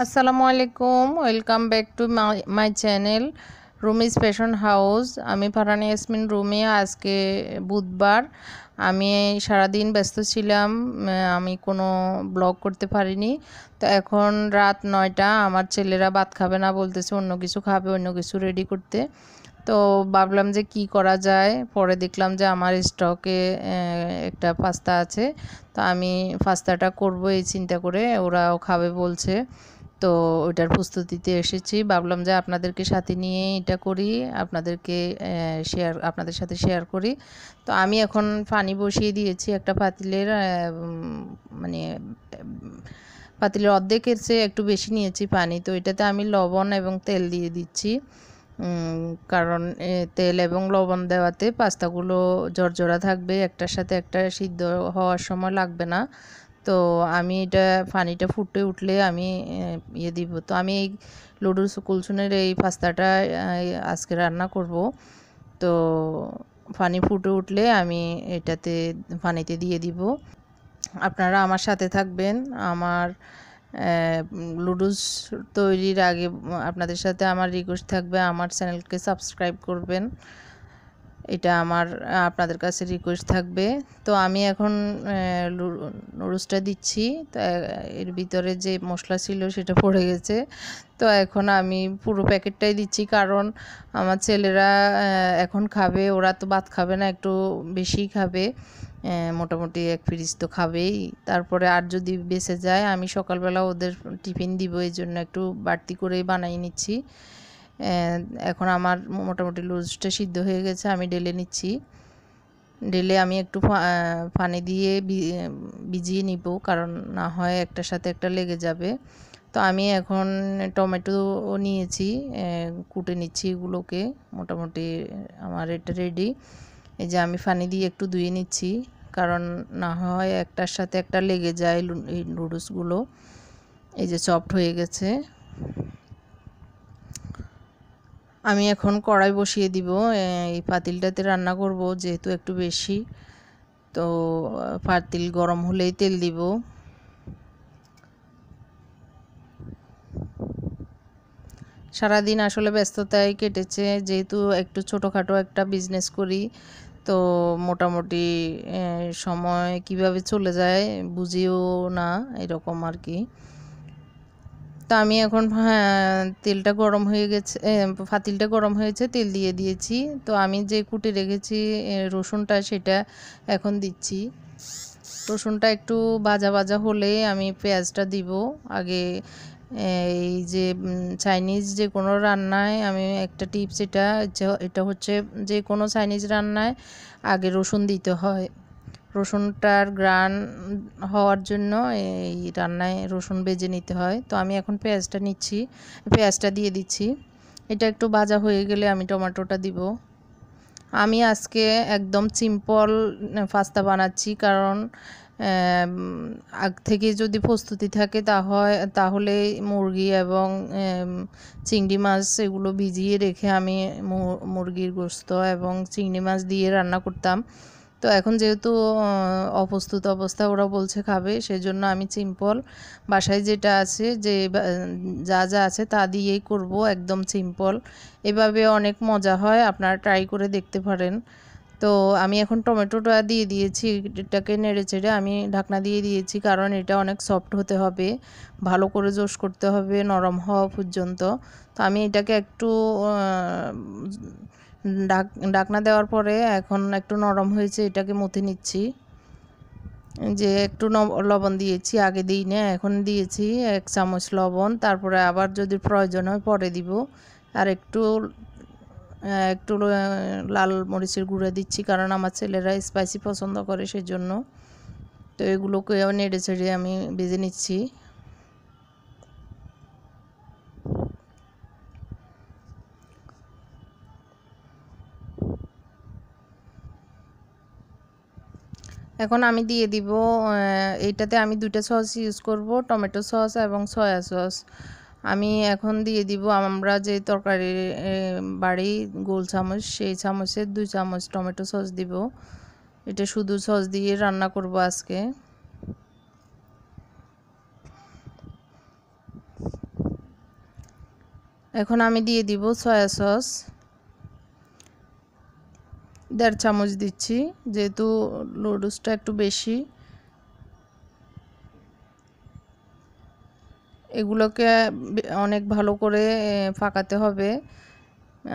আসসালামু আলাইকুম welcome back to my channel Rumis fashion house আমি ফারানি ইয়াসমিন রুমি, আজকে বুধবার। আমি সারাদিন ব্যস্ত ছিলাম, আমি কোনো ব্লগ করতে পারিনি। তো এখন রাত নয়টা, আমার ছেলেরা ভাত খাবে না বলতেছে, অন্য কিছু খাবে, অন্য কিছু রেডি করতে। তো ভাবলাম যে কি করা যায়, পরে দেখলাম যে আমার স্টকে একটা পাস্তা আছে। তো আমি পাস্তাটা করব এই চিন্তা করে, ওরাও খাবে বলছে। তো ওইটার প্রস্তুতিতে এসেছি। ভাবলাম যে আপনাদেরকে সাথে নিয়ে এটা করি, আপনাদেরকে শেয়ার আপনাদের সাথে শেয়ার করি। তো আমি এখন পানি বসিয়ে দিয়েছি একটা পাতিলের মানে পাতিলের অর্ধেকের চেয়ে একটু বেশি নিয়েছি পানি। তো এটাতে আমি লবণ এবং তেল দিয়ে দিচ্ছি। কারণ তেল এবং লবণ দেওয়াতে পাস্তাগুলো জর্জরা থাকবে, একটার সাথে একটা সিদ্ধ হওয়ার সময় লাগবে না। তো আমি এটা পানিটা ফুটে উঠলে আমি ইয়ে দিব। তো আমি এই লুডুস কুলসুনের এই পাস্তাটা আজকে রান্না করব। তো পানি ফুটে উঠলে আমি এটাতে পানিতে দিয়ে দিব। আপনারা আমার সাথে থাকবেন। আমার লুডুস তৈরির আগে আপনাদের সাথে আমার রিকোয়েস্ট থাকবে। আমার চ্যানেলকে সাবস্ক্রাইব করবেন। এটা আমার আপনাদের কাছে রিকোয়েস্ট থাকবে। তো আমি এখন নুডলসটা দিচ্ছি। তো এর ভিতরে যে মশলা ছিল সেটা পড়ে গেছে। তো এখন আমি পুরো প্যাকেটটাই দিচ্ছি কারণ আমার ছেলেরা এখন খাবে। ওরা তো ভাত খাবে না, একটু বেশি খাবে। মোটামুটি এক ফ্রিজ তো খাবেই। তারপরে আর যদি বেঁচে যায়, আমি সকালবেলা ওদের টিফিন দিব এই জন্য একটু বাড়তি করেই বানাই নিচ্ছি। এখন আমার মোটামুটি লুজটা সিদ্ধ হয়ে গেছে, আমি ডেলে নিচ্ছি। ডেলে আমি একটু পানি দিয়ে ভিজিয়ে নিব, কারণ না হয় একটার সাথে একটা লেগে যাবে। তো আমি এখন টমেটো নিয়েছি কুটে নিচ্ছি এগুলোকে, মোটামুটি আমার এটা রেডি এই যে আমি পানি দিয়ে একটু ধুয়ে নিচ্ছি, কারণ না হয় একটার সাথে একটা লেগে যায় এই নুডলসগুলো এই যে চপড হয়ে গেছে। আমি এখন কড়াই বসিয়ে দিব। এই পাতিলটাতে রান্না করব, যেহেতু একটু বেশি। তো, পাতিল গরম হলেই তেল দিব। সারাদিন আসলে ব্যস্ততায় কেটেছে, যেহেতু একটু ছোটোখাটো একটা বিজনেস করি। তো, মোটামুটি সময় কীভাবে চলে যায় বুঝিও না, এরকম আর কি। তো আমি এখন হ্যাঁ, তেলটা গরম হয়ে গেছে ফাতিলটা গরম হয়েছে তেল দিয়ে দিয়েছি। তো আমি যে কুটে রেখেছি রসুনটা সেটা এখন দিচ্ছি। রসুনটা একটু ভাজা ভাজা হলে আমি পেঁয়াজটা দিব। আগে এই যে চাইনিজ যে কোনো রান্নায় আমি একটা টিপস এটা এটা হচ্ছে যে কোনো চাইনিজ রান্নায় আগে রসুন দিতে হয়। রসুনটার গ্রান হওয়ার জন্য এই রান্নায় রসুন বেজে নিতে হয়। তো আমি এখন পেঁয়াজটা নিচ্ছি। পেঁয়াজটা দিয়ে দিচ্ছি। এটা একটু ভাজা হয়ে গেলে আমি টমেটোটা দিব। আমি আজকে একদম সিম্পল পাস্তা বানাচ্ছি কারণ আগ থেকে যদি প্রস্তুতি থাকে তা হয়, তাহলে মুরগি এবং চিংড়ি মাছ এগুলো ভিজিয়ে রেখে আমি মুরগির গোস্ত এবং চিংড়ি মাছ দিয়ে রান্না করতাম। তো এখন যেহেতু অপ্রস্তুত অবস্থা ওরা বলছে খাবে, সেজন্য আমি সিম্পল বাসায় যেটা আছে, যে যা যা আছে তা দিয়েই করব, একদম সিম্পল। এভাবে অনেক মজা হয়, আপনারা ট্রাই করে দেখতে পারেন। তো আমি এখন টমেটোটা দিয়ে দিয়েছি, এটাকে নেড়ে চেড়ে আমি ঢাকনা দিয়ে দিয়েছি, কারণ এটা অনেক সফট হতে হবে, ভালো করে জোশ করতে হবে, নরম হওয়া পর্যন্ত। তো আমি এটাকে একটু ডাক, ডাকনা দেওয়ার পরে এখন একটু নরম হয়েছে, এটাকে মথে নিচ্ছি। যে একটু লবণ দিয়েছি, আগে দিই না, এখন দিয়েছি এক চামচ লবণ, তারপরে আবার যদি প্রয়োজন হয় পরে দিব। আর একটু একটু লাল মরিচের গুঁড়ো দিচ্ছি, কারণ আমার ছেলেরা স্পাইসি পছন্দ করে সেজন্য। তো এগুলোকে নেড়ে ছেড়ে আমি বেজে নিচ্ছি। এখন আমি দিয়ে দিব এইটাতে আমি দুইটা সস ইউজ করব, টমেটো সস এবং সয়া সস। আমি এখন দিয়ে দিব, আমরা যে তরকারি বাড়ি গোল চামচ, সেই চামচের দুই চামচ টমেটো সস দিব। এটা শুধু সস দিয়ে রান্না করব আজকে। এখন আমি দিয়ে দিব সয়া সস। দেড় চামচ দিচ্ছি, যেহেতু নুডলসটা একটু বেশি। এগুলোকে অনেক ভালো করে ফাঁকাতে হবে।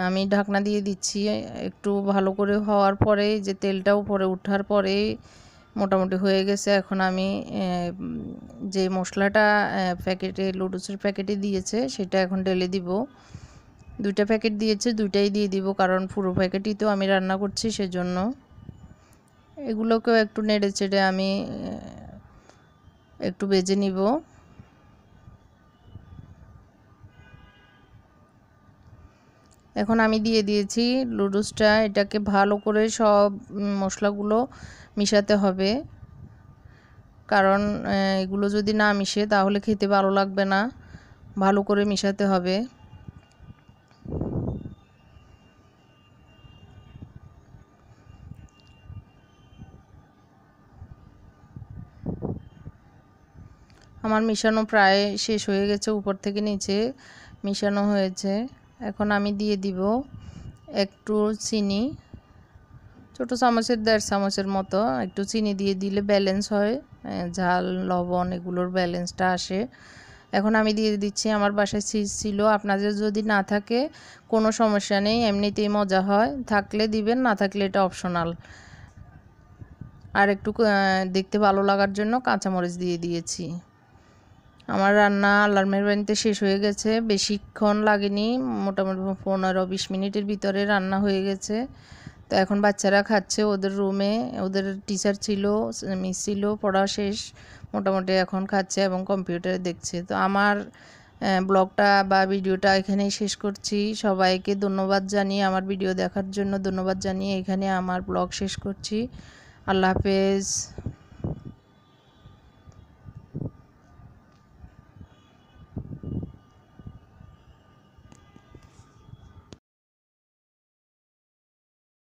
আমি ঢাকনা দিয়ে দিচ্ছি, একটু ভালো করে হওয়ার পরে, যে তেলটা উপরে ওঠার পরে মোটামুটি হয়ে গেছে। এখন আমি যে মশলাটা প্যাকেটে লুডুসের প্যাকেটে দিয়েছে, সেটা এখন ঢেলে দিব। দুইটা প্যাকেট দিয়েছে, দুইটাই দিয়ে দিব কারণ পুরো প্যাকেটই তো আমি রান্না করছি সেজন্য। এগুলোকেও একটু নেড়ে চেড়ে আমি, একটু বেজে নিব। এখন আমি দিয়ে দিয়েছি লুডুসটা এটাকে ভালো করে সব মশলাগুলো মিশাতে হবে। কারণ এগুলো যদি না মিশে তাহলে খেতে ভালো লাগবে না। ভালো করে মিশাতে হবে। আমার মিশানো প্রায় শেষ হয়ে গেছে, উপর থেকে নিচে মিশানো হয়েছে। এখন আমি দিয়ে দিব একটু চিনি, ছোটো চামচের, দেড় চামচের মতো। একটু চিনি দিয়ে দিলে ব্যালেন্স হয় ঝাল, লবণ এগুলোর ব্যালেন্সটা আসে। এখন আমি দিয়ে দিচ্ছি, আমার বাসায় চিজ ছিল। আপনাদের যদি না থাকে, কোনো সমস্যা নেই, এমনিতেই মজা হয়। থাকলে দিবেন, না থাকলে এটা অপশনাল আর একটু দেখতে ভালো লাগার জন্য কাঁচামরিচ দিয়ে দিয়েছি। আমার রান্না আল্লাহর মেহরবানিতে শেষ হয়ে গেছে। বেশিক্ষণ লাগেনি, মোটামুটি পনেরো বিশ মিনিটের ভিতরে রান্না হয়ে গেছে। তো এখন বাচ্চারা খাচ্ছে, ওদের রুমে ওদের টিচার ছিল মিস ছিল, পড়া শেষ, মোটামুটি এখন খাচ্ছে এবং কম্পিউটারে দেখছে। তো আমার ব্লগটা বা ভিডিওটা এখানেই শেষ করছি। সবাইকে ধন্যবাদ জানিয়ে আমার ভিডিও দেখার জন্য ধন্যবাদ জানিয়ে এখানে আমার ব্লগ শেষ করছি। আল্লাহ হাফেজ।